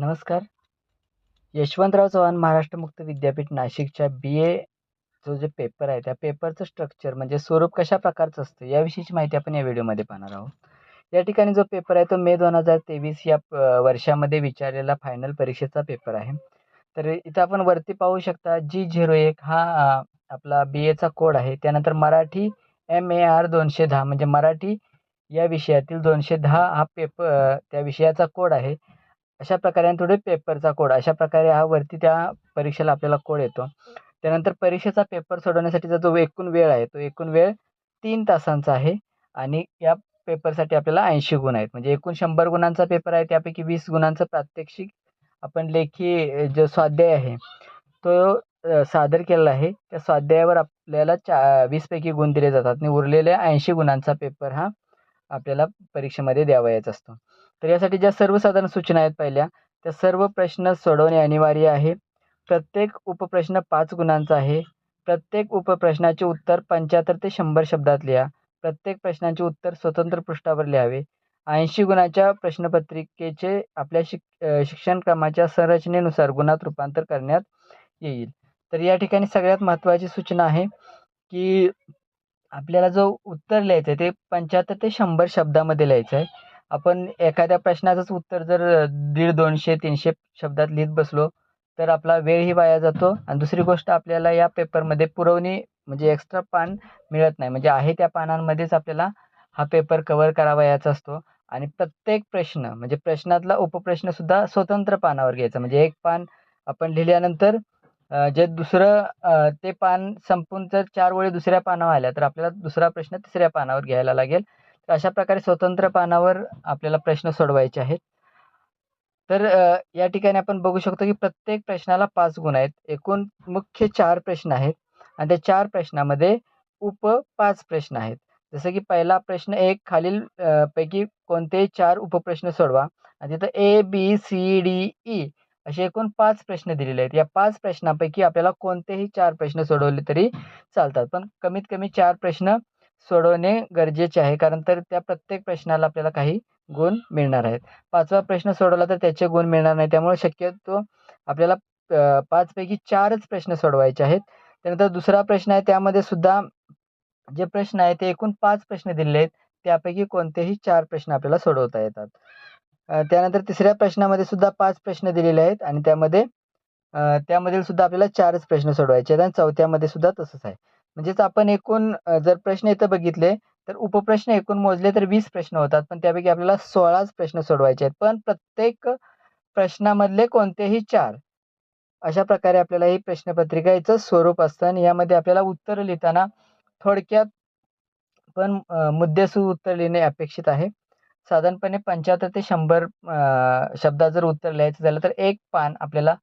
नमस्कार. यशवंतराव चव्हाण महाराष्ट्र मुक्त विद्यापीठ नाशिकच्या बी ए जो जे पेपर आहे त्या पेपरचं स्ट्रक्चर म्हणजे स्वरूप कशा प्रकारचं असतं याविषयीची माहिती आपण या व्हिडिओमध्ये पाहणार आहोत. या ठिकाणी जो पेपर आहे तो मे दोन हजार तेवीस या वर्षामध्ये विचारलेला फायनल परीक्षेचा पेपर आहे. तर इथं आपण वरती पाहू शकता जी झिरो एक हा आपला बी एचा कोड आहे. त्यानंतर मराठी एम ए आर दोनशे दहा म्हणजे मराठी या विषयातील दोनशे दहा हा पेपर त्या विषयाचा कोड आहे. अशा प्रकारे आणि थोडे पेपरचा कोड अशा प्रकारे हा वरती त्या परीक्षेला आपल्याला कोड येतो. त्यानंतर परीक्षेचा पेपर सोडवण्यासाठीचा जो एकूण वेळ आहे तो एकूण वेळ तीन तासांचा आहे आणि या पेपरसाठी आपल्याला ऐंशी गुण आहेत. म्हणजे एकूण शंभर गुणांचा पेपर आहे त्यापैकी वीस गुणांचं प्रात्यक्षिक आपण लेखी जो स्वाध्याय आहे तो सादर केलेला आहे. त्या स्वाध्यायावर आपल्याला चा वीसपैकी गुण दिले जातात आणि उरलेल्या ऐंशी गुणांचा पेपर हा आपल्याला परीक्षेमध्ये द्यावयाचा असतो. तर यासाठी ज्या सर्वसाधारण सूचना आहेत पहिल्या त्या सर्व प्रश्न सोडवणे अनिवार्य आहे. प्रत्येक उपप्रश्न पाच गुणांचा आहे. प्रत्येक उपप्रश्नाचे उत्तर पंच्याहत्तर ते शंभर शब्दात लिहा. प्रत्येक प्रश्नाचे उत्तर स्वतंत्र पृष्ठावर लिहावे. ऐंशी गुणाच्या प्रश्नपत्रिकेचे आपल्या शिक शिक्षणक्रमाच्या संरचनेनुसार गुणात रूपांतर करण्यात येईल. तर या ठिकाणी सगळ्यात महत्त्वाची सूचना आहे की आपल्याला जो उत्तर लिहायचं आहे ते पंच्याहत्तर ते शंभर शब्दामध्ये लिहायचं आहे आपण एखाद्या प्रश्नाचंच उत्तर जर दीड दोनशे तीनशे शब्दात लिहित बसलो तर आपला वेळही वाया जातो. आणि दुसरी गोष्ट आपल्याला या पेपरमध्ये पुरवणी म्हणजे एक्स्ट्रा पान मिळत नाही. म्हणजे आहे त्या पानांमध्येच आपल्याला हा पेपर कवर करावयाचा असतो. आणि प्रत्येक प्रश्न म्हणजे प्रश्नातला उपप्रश्नसुद्धा स्वतंत्र पानावर घ्यायचा. म्हणजे एक पान आपण लिहिल्यानंतर जे दुसरं ते पान संपून जर चार वेळी दुसऱ्या पानावर आल्या तर आपल्याला दुसरा प्रश्न तिसऱ्या पानावर घ्यायला लागेल. तर अशा प्रकारे स्वतंत्र पानावर आपल्याला प्रश्न सोडवायचे आहेत. तर या ठिकाणी आपण बघू शकतो की प्रत्येक प्रश्नाला पाच गुण आहेत. एकूण मुख्य चार प्रश्न आहेत आणि त्या चार प्रश्नामध्ये उप पाच प्रश्न आहेत. जसं की पहिला प्रश्न एक खालील पैकी कोणतेही चार उपप्रश्न सोडवा आणि तिथं A B C D E असे एकूण पाच प्रश्न दिलेले आहेत. या पाच प्रश्नापैकी आपल्याला कोणतेही चार प्रश्न सोडवले तरी चालतात. पण कमीत कमी चार प्रश्न सोडवणे गरजेचे आहे. कारण तर त्या प्रत्येक प्रश्नाला आपल्याला काही गुण मिळणार आहेत. पाचवा प्रश्न सोडवला तर त्याचे गुण मिळणार नाही. त्यामुळे शक्यतो आपल्याला पाचपैकी चारच प्रश्न सोडवायचे आहेत. त्यानंतर दुसरा प्रश्न आहे त्यामध्ये सुद्धा जे प्रश्न आहे ते एकूण पाच प्रश्न दिलेले आहेत. त्यापैकी कोणतेही चार प्रश्न आपल्याला सोडवता येतात. त्यानंतर तिसऱ्या प्रश्नामध्ये सुद्धा पाच प्रश्न दिलेले आहेत आणि त्यामध्ये त्यामधील सुद्धा आपल्याला चारच प्रश्न सोडवायचे आहेत आणि चौथ्यामध्ये सुद्धा तसंच आहे. म्हणजेच आपण एकूण जर प्रश्न इथं बघितले तर उपप्रश्न एकूण मोजले तर वीस प्रश्न होतात. पण त्यापैकी आपल्याला सोळाच प्रश्न सोडवायचे आहेत. पण प्रत्येक प्रश्नामधले कोणतेही चार अशा प्रकारे आपल्याला ही प्रश्नपत्रिका याचं स्वरूप असतं. आणि यामध्ये आपल्याला उत्तरं लिहिताना थोडक्यात पण मुद्देसू उत्तर लिहिणे अपेक्षित आहे. साधारणपणे पंच्याहत्तर ते शंभर शब्दात जर उत्तर लिहायचं झालं तर एक पान आपल्याला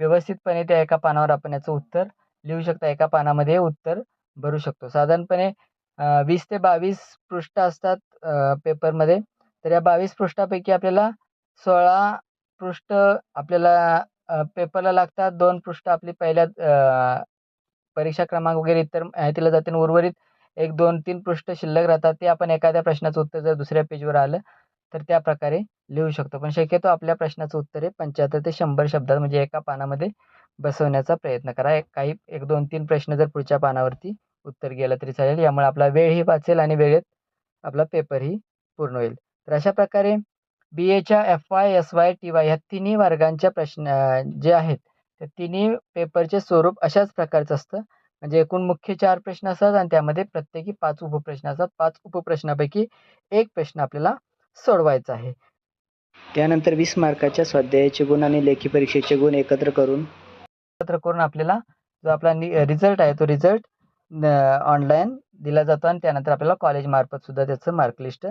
व्यवस्थितपणे त्या एका पानावर आपण याचं उत्तर लिहू शकता. एका पानामध्ये उत्तर भरू शकतो. साधारणपणे वीस ते बावीस पृष्ठ असतात पेपरमध्ये. तर या बावीस पृष्ठापैकी आपल्याला सोळा पृष्ठ आपल्याला पेपरला लागतात. दोन पृष्ठ आपली पहिल्या परीक्षा क्रमांक वगैरे इतर माहितीला जाते आणि उर्वरित एक दोन तीन पृष्ठ शिल्लक राहतात. ते आपण एखाद्या प्रश्नाचं उत्तर जर दुसऱ्या पेजवर आलं तर त्या प्रकारे लिहू शकतो. पण शक्यतो आपल्या प्रश्नाचं उत्तर हे पंच्याहत्तर ते शंभर शब्दात म्हणजे एका पानामध्ये बसवण्याचा प्रयत्न करा. एक काही एक दोन तीन प्रश्न जर पुढच्या पानावरती उत्तर गेलं तरी चालेल. यामुळे आपला वेळही वाचेल आणि वेळेत आपला पेपरही पूर्ण होईल. तर अशा प्रकारे बी एच्या F Y S Y T Y ह्या तिन्ही वर्गांच्या प्रश्न जे आहेत त्या तिन्ही पेपरचे स्वरूप अशाच प्रकारचं असतं. म्हणजे एकूण मुख्य चार प्रश्न असतात आणि त्यामध्ये प्रत्येकी पाच उपप्रश्न असतात. पाच उपप्रश्नापैकी एक प्रश्न आपल्याला सोडवायचा आहे. त्यानंतर वीस मार्काच्या स्वाध्यायाचे गुण आणि लेखी परीक्षेचे गुण एकत्र करून एकत्र करून आपल्याला जो आपला रिझल्ट आहे तो रिझल्ट ऑनलाईन दिला जातो आणि त्यानंतर आपल्याला कॉलेजमार्फत सुद्धा त्याचं मार्कलिस्ट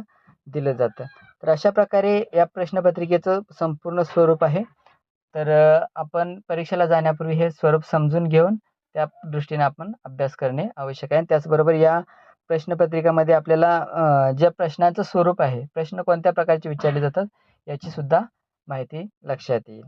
दिलं जातं. तर अशा प्रकारे या प्रश्नपत्रिकेचं संपूर्ण स्वरूप आहे. तर आपण परीक्षेला जाण्यापूर्वी हे स्वरूप समजून घेऊन त्या दृष्टीने आपण अभ्यास करणे आवश्यक आहे. आणि त्याचबरोबर या प्रश्नपत्रिकामध्ये आपल्याला ज्या प्रश्नांचं स्वरूप आहे प्रश्न कोणत्या प्रकारचे विचारले जातात याची सुद्धा माहिती लक्षात येईल.